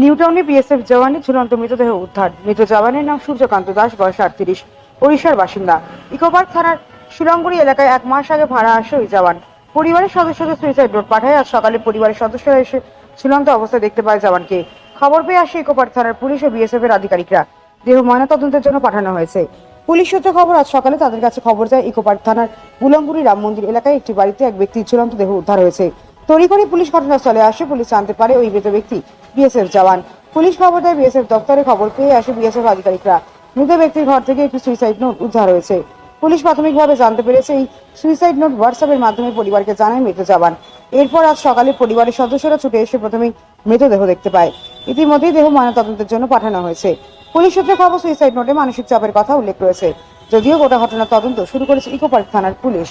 নিউটাউনে BSF জওয়ানের ঝুলন্ত মৃতদেহ উদ্ধার। মৃত জওয়ানের নাম সূর্যকান্ত দাস, বয়স আটত্রিশ। ওড়িশার বাসিন্দা। ইকোপার্ক থানার শিলংগুড়ি এলাকায় এক মাস আগে ভাড়া আসে ওই জওয়ান। পরিবারের সদস্যদের সুইসাইড নোট পাঠায় আজ সকালে পরিবারের সদস্যরা এসে ঝুলন্ত অবস্থায় দেখতে পায় জওয়ানকে। খবর পেয়ে আসে ইকোপার্ক থানার পুলিশ ও বিএসএফ এর আধিকারিকরা। দেহ ময়নাতদন্তের জন্য পাঠানো হয়েছে। পুলিশ সূত্রে খবর, আজ সকালে তাদের কাছে খবর যায় ইকোপার্ক থানার বুলংগুড়ি রাম মন্দির এলাকায় একটি বাড়িতে এক ব্যক্তির ঝুলন্ত দেহ উদ্ধার হয়েছে। তড়িঘড়ি পুলিশ ঘটনাস্থলে আসে, পুলিশ জানতে পারে ওই মৃত ব্যক্তি বিএসএফ জওয়ান। পুলিশ খবর দেয় বিএসএফ দপ্তরে খবর পেয়ে আসে বিএসএফ আধিকারিকরা। মৃত ব্যক্তির ঘর থেকে একটি সুইসাইড নোট উদ্ধার হয়েছে। পুলিশ প্রাথমিকভাবে জানতে পেরেছে এই সুইসাইড নোট হোয়াটসঅ্যাপের মাধ্যমে পরিবারকে জানায় মৃত জওয়ান। এরপর আজ সকালে পরিবারের সদস্যরা ছুটে এসে প্রথমেই মৃতদেহ দেখতে পায়। ইতিমধ্যেই দেহ ময়নাতদন্তের জন্য পাঠানো হয়েছে। পুলিশ সূত্রে খবর সুইসাইড নোটে মানসিক চাপের কথা উল্লেখ রয়েছে। যদিও গোটা ঘটনার তদন্ত শুরু করেছে ইকো পার্ক থানার পুলিশ।